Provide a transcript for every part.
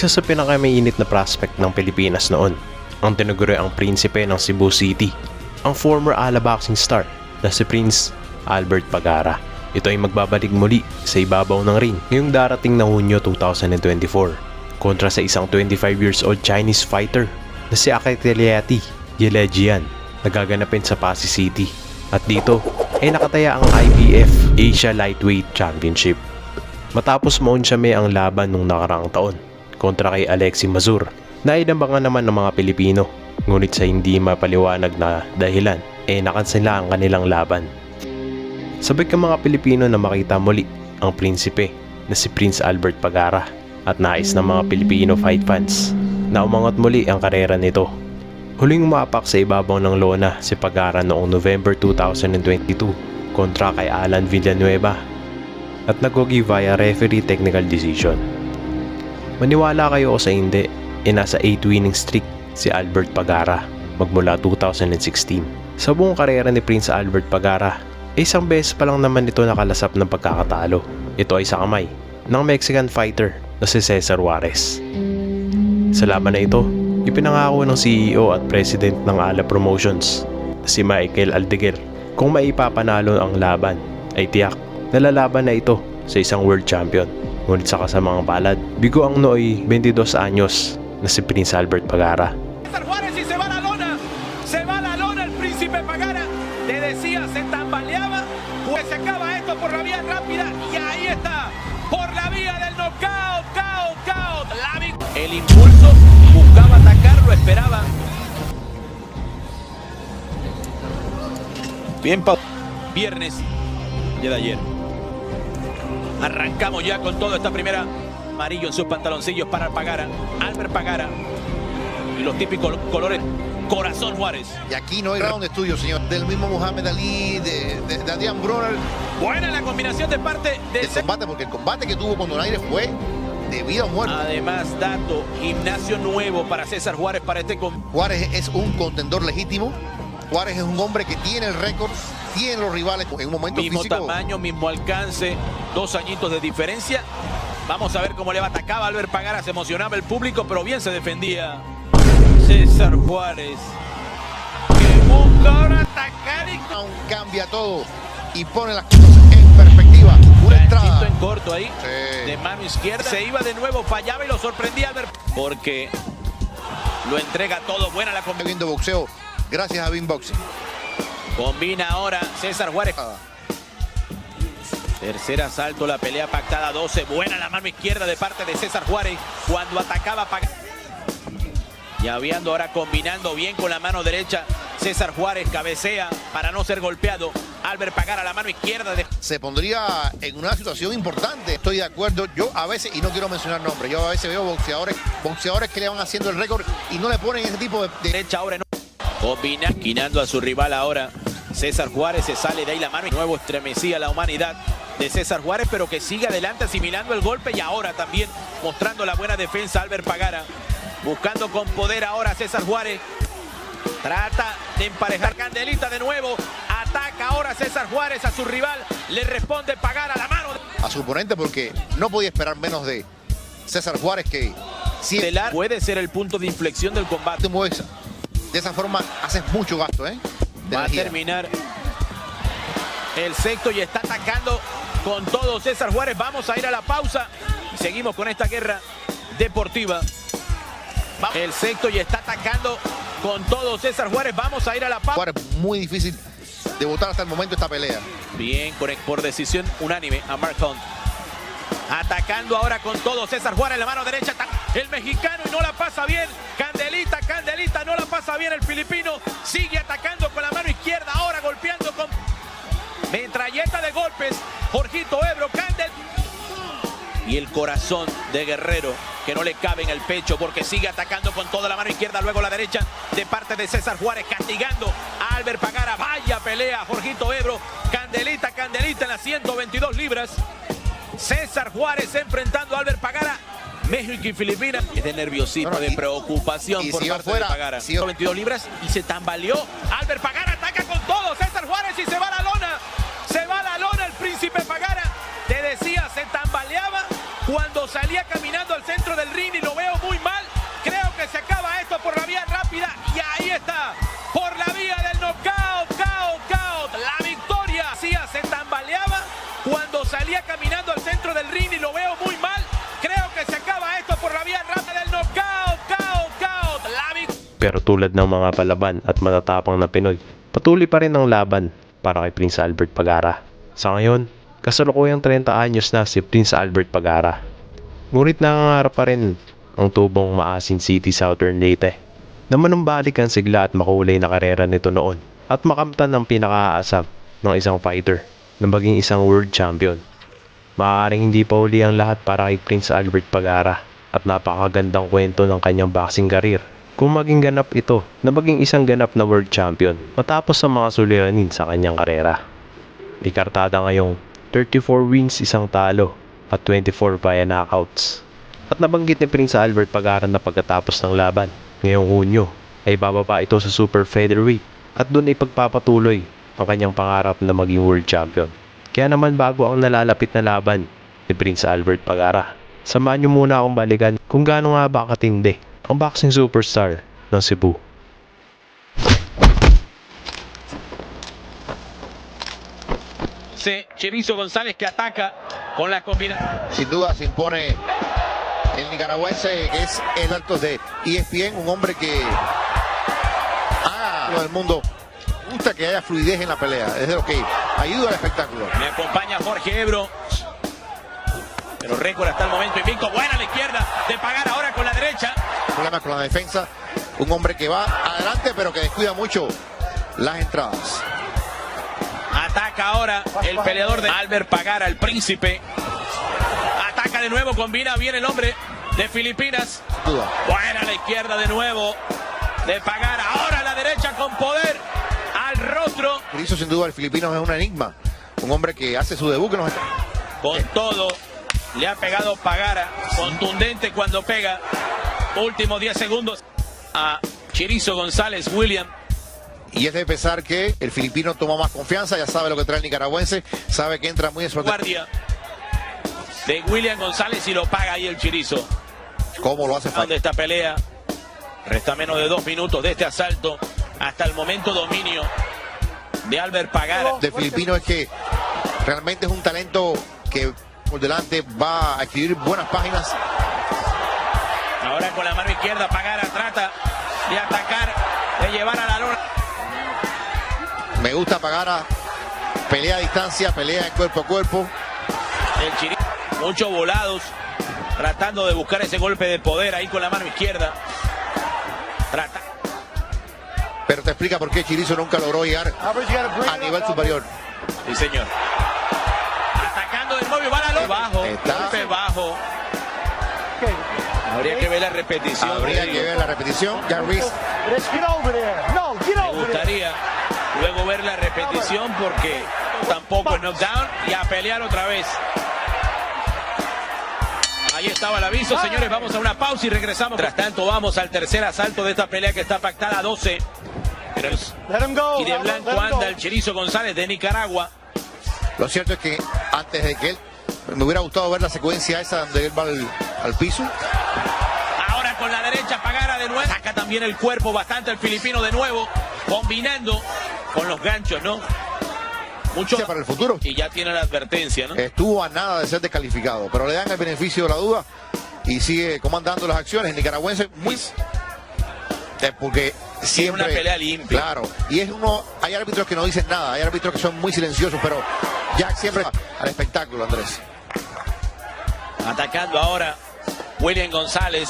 Isa sa pinakamainit na prospect ng Pilipinas noon, ang tinuguri ang prinsipe ng Cebu City, ang former ala boxing star na si Prince Albert Pagara. Ito ay magbabalik muli sa ibabaw ng ring ngayong darating na Hunyo 2024 kontra sa isang 25 years old Chinese fighter na si Akiteliati Yelejian na gaganapin sa Pasig City. At dito ay nakataya ang IBF Asia Lightweight Championship. Matapos maunsyame ang laban nung nakaraang taon kontra kay Alexi Mazur na inabangan naman ng mga Pilipino ngunit sa hindi mapaliwanag na dahilan eh nakansela ang kanilang laban. Sabay ka mga Pilipino na makita muli ang prinsipe na si Prince Albert Pagara at nais ng mga Pilipino fight fans na umangat muli ang karera nito. Huling umapak sa ibabaw ng lona si Pagara noong November 2022 kontra kay Alan Villanueva at nagwagi via referee technical decision. Maniwala kayo o sa hindi, e nasa 8 winning streak si Albert Pagara magmula 2016. Sa buong karera ni Prince Albert Pagara, isang beses pa lang naman ito nakalasap ng pagkakatalo. Ito ay sa kamay ng Mexican fighter na si Cesar Juarez. Sa laban na ito, ipinangako ng CEO at President ng Ala Promotions si Michael Aldeguer kung maipapanalo ang laban ay tiyak na lalaban na ito sa isang world champion. Ngunit sa kasamang palad, bigo ang nooy 22 anyos na si Prince Albert Pagara. César Juárez y se va la lona. Se va la lona el príncipe Pagara. Te decía, se tambaleaba. Pues se acaba esto por la vía rápida. Y ahí está. Por la vía del knockout. Cao, cao. La el impulso buscaba atacar, lo esperaba. Bien, Pau. Viernes. Día de ayer. Arrancamos ya con toda esta primera. Amarillo en sus pantaloncillos para Pagara. Albert Pagara. Y los típicos colores Corazón Juárez. Y aquí no hay round estudio, señor. Del mismo Muhammad Ali, de, de, de Adrian Broner, Buena la combinación de parte de del combate, porque el combate que tuvo con Donaire fue de vida o muerte. Además, dato, gimnasio nuevo para César Juárez para este Juárez es un contendor legítimo. Juárez es un hombre que tiene el récord, tiene los rivales en un momento mismo físico. tamaño, mismo alcance, dos añitos de diferencia. Vamos a ver cómo le va atacaba Albert Pagara, se emocionaba el público, pero bien se defendía César Juárez. Que busca ahora atacar y Aún Cambia todo y pone las cosas en perspectiva. Una entrada. en corto ahí. Sí. De mano izquierda. Se iba de nuevo, fallaba y lo sorprendía Albert. Porque lo entrega todo. Buena la combinación. viendo boxeo gracias a Bean Boxing. Combina ahora César Juárez. Ah, Tercer asalto, la pelea pactada 12. Buena la mano izquierda de parte de César Juárez cuando atacaba Y aviando ahora combinando bien con la mano derecha. César Juárez cabecea para no ser golpeado. Albert Pagara la mano izquierda de Se pondría en una situación importante. Estoy de acuerdo. Yo a veces, y no quiero mencionar nombres, yo a veces veo boxeadores, boxeadores que le van haciendo el récord y no le ponen ese tipo de, de derecha ahora no. Combina, esquinando a su rival ahora. César Juárez se sale de ahí la mano y nuevo estremecía la humanidad de César Juárez, pero que sigue adelante asimilando el golpe y ahora también mostrando la buena defensa Albert Pagara. Buscando con poder ahora César Juárez. Trata de emparejar Candelita de nuevo. Ataca ahora César Juárez a su rival. Le responde Pagara la mano a su oponente porque no podía esperar menos de César Juárez que si Puede ser el punto de inflexión del combate. mueves de esa forma haces mucho gasto, ¿eh? De Va a terminar el sexto y está atacando con todo César Juárez. Vamos a ir a la pausa y seguimos con esta guerra deportiva. Va- El sexto y está atacando con todo César Juárez. Vamos a ir a la pausa. Juárez muy difícil de votar hasta el momento esta pelea. Bien, por, por decisión unánime a Mark Hunt. Atacando ahora con todo César Juárez en la mano derecha. El mexicano y no la pasa bien. Candelita, Candelita, no la pasa bien el filipino. Sigue atacando con la mano izquierda. Ahora golpeando con metralleta de golpes. Jorgito Ebro, Candel. Y el corazón de Guerrero que no le cabe en el pecho porque sigue atacando con toda la mano izquierda, luego la derecha de parte de César Juárez, castigando a Albert Pagara. Vaya pelea, Jorgito Ebro, Candelita, Candelita en las 122 libras. César Juárez enfrentando a Albert Pagara. México y Filipinas. Es de nerviosismo, Bueno, de preocupación y por si parte fuera- de Pagara. si yo- 22 libras y se tambaleó. Albert Pagara ataca con todo. César Juárez y se va a la lona. Se va a la lona el príncipe Pagara. Te decía, se tambaleaba cuando salía caminando al centro del ring y lo veo Pero tulad ng mga palaban at matatapang na Pinoy, patuloy pa rin ang laban para kay Prince Albert Pagara. Sa ngayon, kasalukuyang 30 anyos na si Prince Albert Pagara. Ngunit nangangarap pa rin ang tubong Maasin City Southern Leyte na manumbalik ang sigla at makulay na karera nito noon at makamtan ng pinakaasam ng isang fighter na maging isang world champion. Maaaring hindi pa uli ang lahat para kay Prince Albert Pagara at napakagandang kwento ng kanyang boxing career kung maging ganap ito na maging isang ganap na world champion matapos sa mga suliranin sa kanyang karera. May kartada ngayong 34 wins isang talo at 24 via knockouts. At nabanggit ni Prince Albert Pagara na pagkatapos ng laban ngayong Hunyo ay bababa ito sa super featherweight at doon ay pagpapatuloy ang kanyang pangarap na maging world champion. Kaya naman bago ang nalalapit na laban ni Prince Albert Pagara, samahan niyo muna akong balikan kung gaano nga ba katindi ang boxing superstar ng Cebu. Sí, Chirizo González que ataca con la combinación. Sin duda se impone el nicaragüense que es el alto de ESPN, un hombre que haga lo del mundo. Gusta que haya fluidez en la pelea, es de lo que ayuda al espectáculo. Me acompaña Jorge Ebro. Pero récord hasta el momento invicto. Buena a la izquierda de pagar ahora con la derecha. Problemas con la defensa, un hombre que va adelante pero que descuida mucho las entradas. Ataca ahora el peleador de Albert Pagara, el príncipe. Ataca de nuevo, combina bien el hombre de Filipinas. Buena a la izquierda de nuevo de Pagara. Ahora a la derecha con poder al rostro. Chirizo, sin duda el filipino es un enigma, un hombre que hace su debut que nos está- Con todo, le ha pegado Pagara. Contundente cuando pega. Últimos 10 segundos a Chirizo González William. Y es de pensar que el filipino toma más confianza, ya sabe lo que trae el nicaragüense, sabe que entra muy desprotegido. Guardia de William González y lo paga ahí el Chirizo. ¿Cómo lo hace falta? esta pelea. Resta menos de dos minutos de este asalto. Hasta el momento dominio de Albert Pagara. Del filipino es que realmente es un talento que por delante va a escribir buenas páginas. Ahora con la mano izquierda Pagara trata de atacar, de llevar a la lona. Me gusta pagar a pelea a distancia, pelea en cuerpo a cuerpo. El Chiri, muchos volados, tratando de buscar ese golpe de poder ahí con la mano izquierda. Trata. Pero te explica por qué Chirizo nunca logró llegar a nivel superior. Sí, señor. Bajo, Está. golpe bajo. Habría que ver la repetición. Habría que ver la repetición. Jack Reese Let's get over there. No, get Me gustaría luego ver la repetición porque tampoco es knockdown y a pelear otra vez. Ahí estaba el aviso, señores. Vamos a una pausa y regresamos. Tras tanto, vamos al tercer asalto de esta pelea que está pactada a 12. Pero es- Let him go. y de blanco anda el Chirizo González de Nicaragua. Lo cierto es que antes de que él, me hubiera gustado ver la secuencia esa donde él va al, al piso. Ahora con la derecha, Pagara de nuevo. Saca también el cuerpo bastante el filipino de nuevo, combinando con los ganchos, ¿no? Mucho. Para el futuro. Y ya tiene la advertencia, ¿no? Estuvo a nada de ser descalificado, pero le dan el beneficio de la duda y sigue comandando las acciones. El nicaragüense muy... Porque siempre... una pelea limpia. Claro. Y es uno... Hay árbitros que no dicen nada, hay árbitros que son muy silenciosos, pero Jack siempre al espectáculo, Andrés. Atacando ahora William González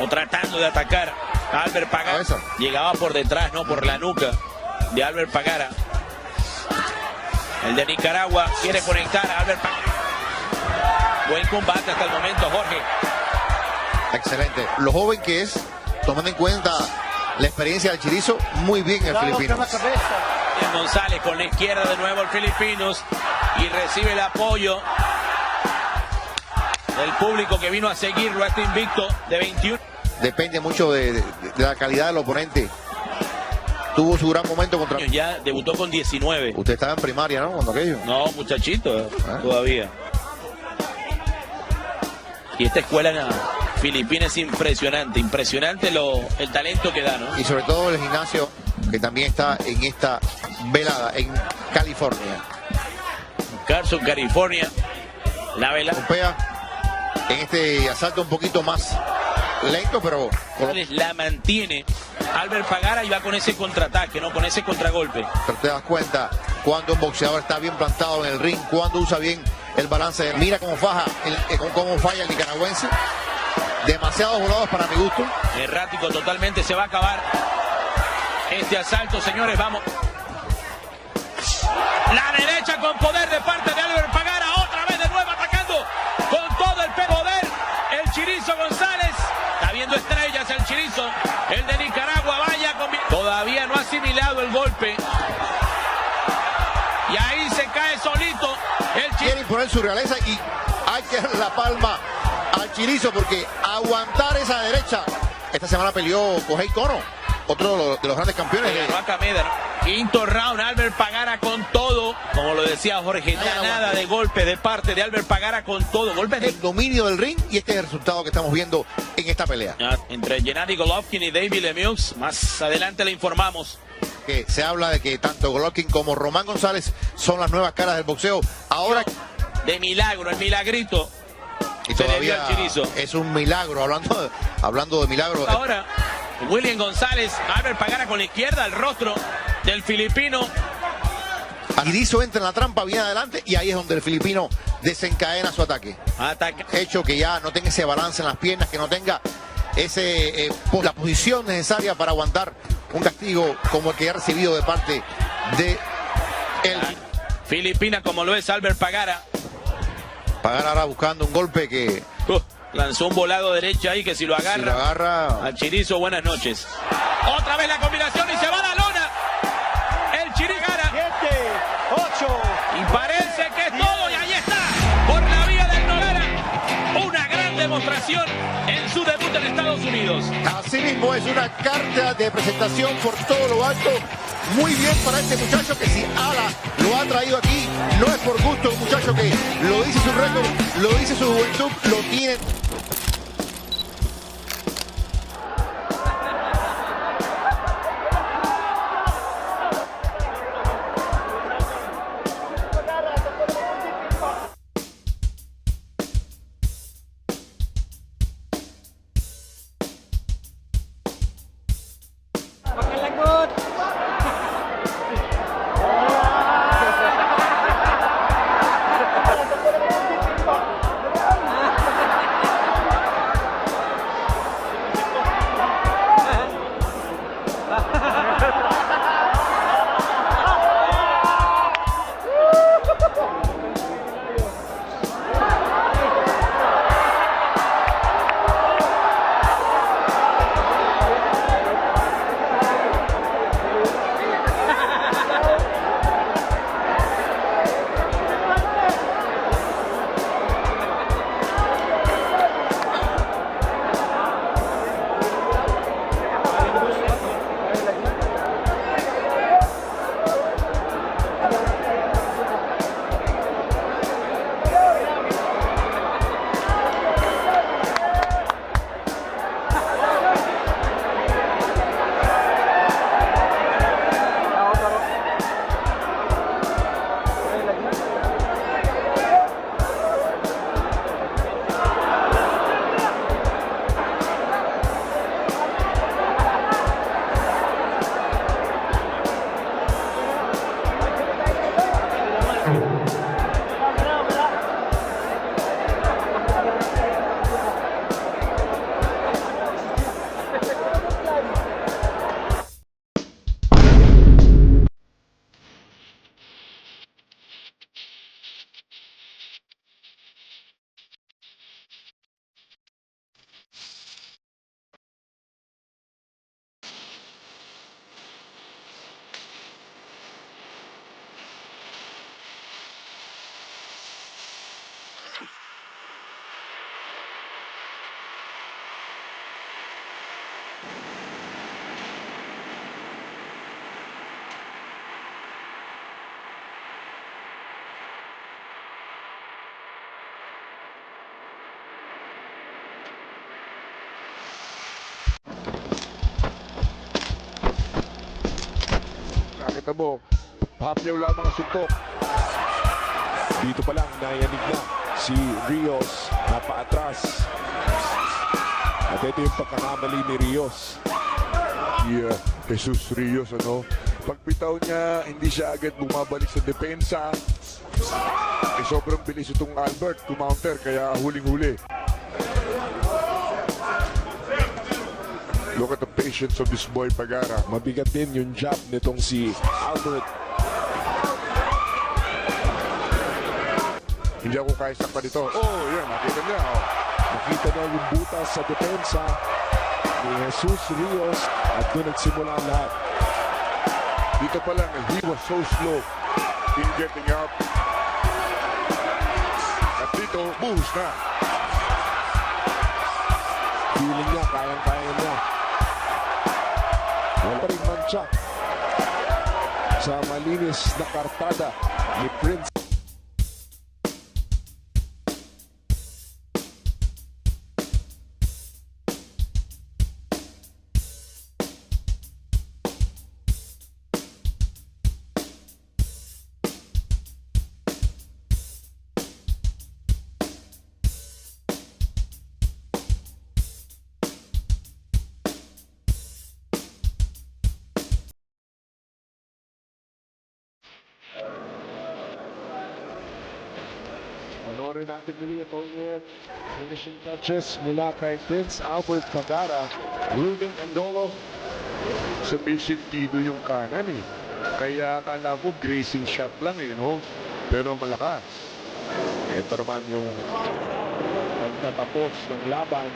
o tratando de atacar a Albert Pagara. Llegaba por detrás, no por la nuca de Albert Pagara. El de Nicaragua quiere conectar a Albert Pagara. Buen combate hasta el momento, Jorge. Excelente. Lo joven que es, tomando en cuenta la experiencia del Chirizo, muy bien el Dale filipino. con la cabeza. William González con la izquierda de nuevo el Filipinos y recibe el apoyo del público que vino a seguirlo a este invicto de 21. Depende mucho de, de- de la calidad del oponente. Tuvo su gran momento contra... ya debutó con 19. Usted estaba en primaria, ¿no? Cuando aquello. No, muchachito, Ah. todavía. Y esta escuela en Filipinas es impresionante, impresionante lo, el talento que da, ¿no? y sobre todo el gimnasio que también está en esta velada en California. Carson, California, la vela Pompea en este asalto un poquito más lento, pero la mantiene Albert Pagara y va con ese contraataque, ¿no? Con ese contragolpe. Pero te das cuenta cuando un boxeador está bien plantado en el ring, cuando usa bien el balance. Mira cómo faja, el- eh, cómo falla el nicaragüense. Demasiados volados para mi gusto. Errático totalmente, se va a acabar este asalto, señores, vamos. La derecha con poder de parte de Albert Pagara, otra vez de nuevo atacando con todo el poder. El Chirizo González, está viendo estrellas el Chirizo, el de Nicaragua, vaya con... Todavía no ha asimilado el golpe. Y ahí se cae solito el Chirizo. Quiere imponer su realeza y hay que darle la palma al Chirizo porque aguantar esa derecha. Esta semana peleó Kohei Kono, otro de los, de los grandes campeones. De-. Quinto round, Albert Pagara con todo. Como lo decía Jorge, nada de golpe de parte de Albert Pagara con todo. Golpes de... el dominio del ring y este es el resultado que estamos viendo en esta pelea. Entre Gennady Golovkin y David Lemieux. Más adelante le informamos. Que se habla de que tanto Golovkin como Román González son las nuevas caras del boxeo. Ahora De milagro, el milagrito. Y se todavía es un milagro, hablando de, hablando de milagro. Ahora, William González, Albert Pagara con la izquierda, el rostro del filipino. Chirizo entra en la trampa bien adelante y ahí es donde el filipino desencadena su ataque. Ataca. Hecho que ya no tenga ese balance en las piernas, que no tenga ese eh, la posición necesaria para aguantar un castigo como el que ha recibido de parte de el Filipina como lo es Albert Pagara. Pagar ahora buscando un golpe que Uh, lanzó un volado derecho ahí que si lo si lo agarra. agarra Al Chirizo, buenas noches. Otra vez la combinación y se va a la lona. El Chirigara. Siete, ocho, Y parece que es todo. Y ahí está. Por la vía del Nogara. Una gran demostración en su debut en Estados Unidos. Asimismo es una carta de presentación por todo lo alto. Muy bien para este muchacho que si Ala lo ha traído aquí, no es por gusto, un muchacho que lo dice su récord, lo dice su juventud, lo tiene. Nakita mo, Pacquiao lamang ang suntok. Dito pa lang, nayanig na si Rios na paatras. At ito yung pagkakamali ni Rios. uh, Jesus Rios. Ano? Pagpitaw niya, hindi siya agad bumabalik sa depensa. Eh, sobrang bilis itong Albert kumounter, kaya huling-huli. Look at the patience of this boy Pagara. Mabigat din yung jab nitong si Albert. Hindi ako kaya sakpa dito. Oh, yan, nakita niya. Oh. Nakita na yung butas sa depensa ni Jesus Rios at doon nagsimula lahat. Dito pa lang, he was so slow in getting up. At dito, buhos na. Feeling niya, kayang-kaya niya. Wala rin mancha sa malinis na kartada ni Prince. Panorin natin muli itong uh, finishing touches mula kay Prince Albert Pagara. Ruben Andolo. Sabi sentido yung kanan eh. Kaya akala ko grazing shot lang eh, no? Pero malakas. Ito naman yung pagtatapos ng laban.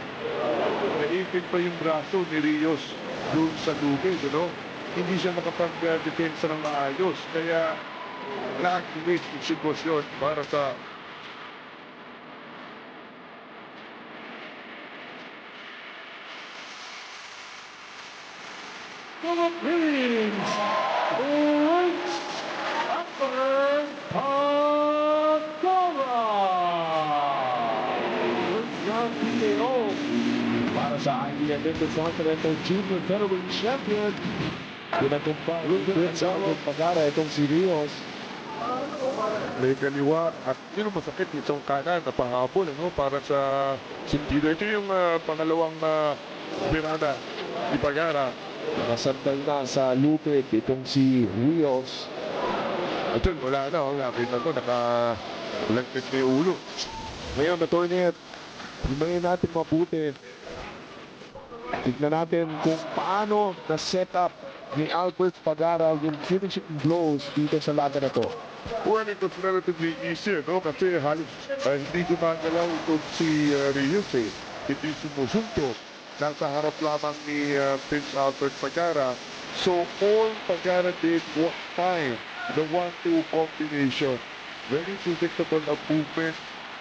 Naipit pa yung braso ni Rios doon sa lubid, no? Hindi siya makapag-depensa ng maayos. Kaya na-activate yung sitwasyon para sa Philippines! Prince Albert Pagara! Young PKO para sa IBM Intercontinental Junior Featherweight Champion. Pinatumpang Prince Albert Pagara itong si Rios. may kaliwa at yun masakit itong kanan na pahapon ano, para sa sentido. Ito yung ah, pangalawang uh, birada ni Pagara. Nakasandal na sa lupit itong si Rios. Ito, wala na. Oh, nakita ko, naka lagkit na yung ulo. Ngayon, na Tornet, himayin natin mabuti. Tignan natin kung paano na-set up ni Albert Pagara yung finishing blows dito sa laga na to. Well, it was relatively easy, no? Kasi halos ah, hindi ko nagalaw itong si uh, Rios eh. Hindi sumusuntok. Nasa harap lamang ni ah, Prince Albert Pagara. So, all Pagara did was time. The one-two combination. Very predictable na movement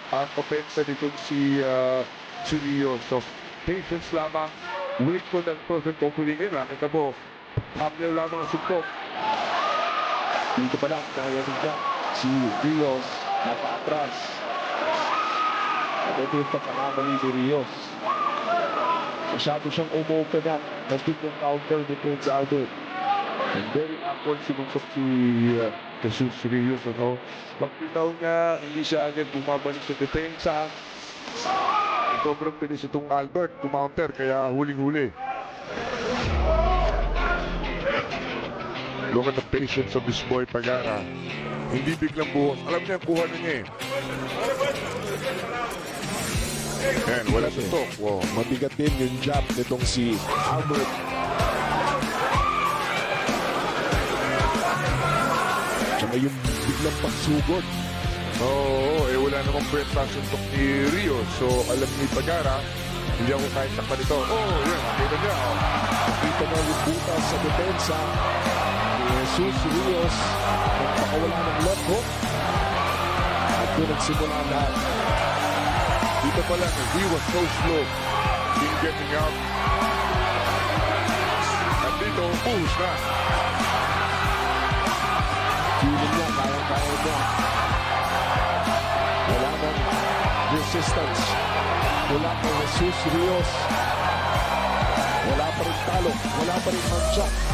ang kapensa nitong si, uh, si Rios. So, patience lamang. Wait ko ng perfect opening in. Nakita mo, hamlaw lamang ang suntok. Dito pa lang, kaya nila si Rios napaatras. At ito yung pagkakamali ni Rios. Masyado siyang umopen na. Nandun yung counter ni Prince Albert. And very awkward sinusok si uh, Jesus Rios, ano? Pagpitaw niya, hindi siya agad bumabalik sa depensa. Sobrang pinis itong Albert, kumounter, kaya huling-huli. Look at the patience of this boy Pagara. Hindi biglang buhos. Alam niya, kuha na niya eh. Yan, wala suntok. Wow. Mabigat din yung jab nitong si Albert. Tsaka yung biglang pagsugod. Oo, eh wala namang breath na suntok ni Rio. So, alam ni Pagara, hindi ako kahit sakpa nito. Oh, yan, nakita niya. Oh. Dito na yung butas sa depensa Jesus Rios. Nagpakawala ng left hook. At doon nagsimula lahat. Dito pa lang, he was so slow in getting out. At dito, push na. Feeling niya, kayang-kaya niya. Wala nang resistance. Wala kay Jesus Rios. Wala pa rin talo. Wala pa rin mancha.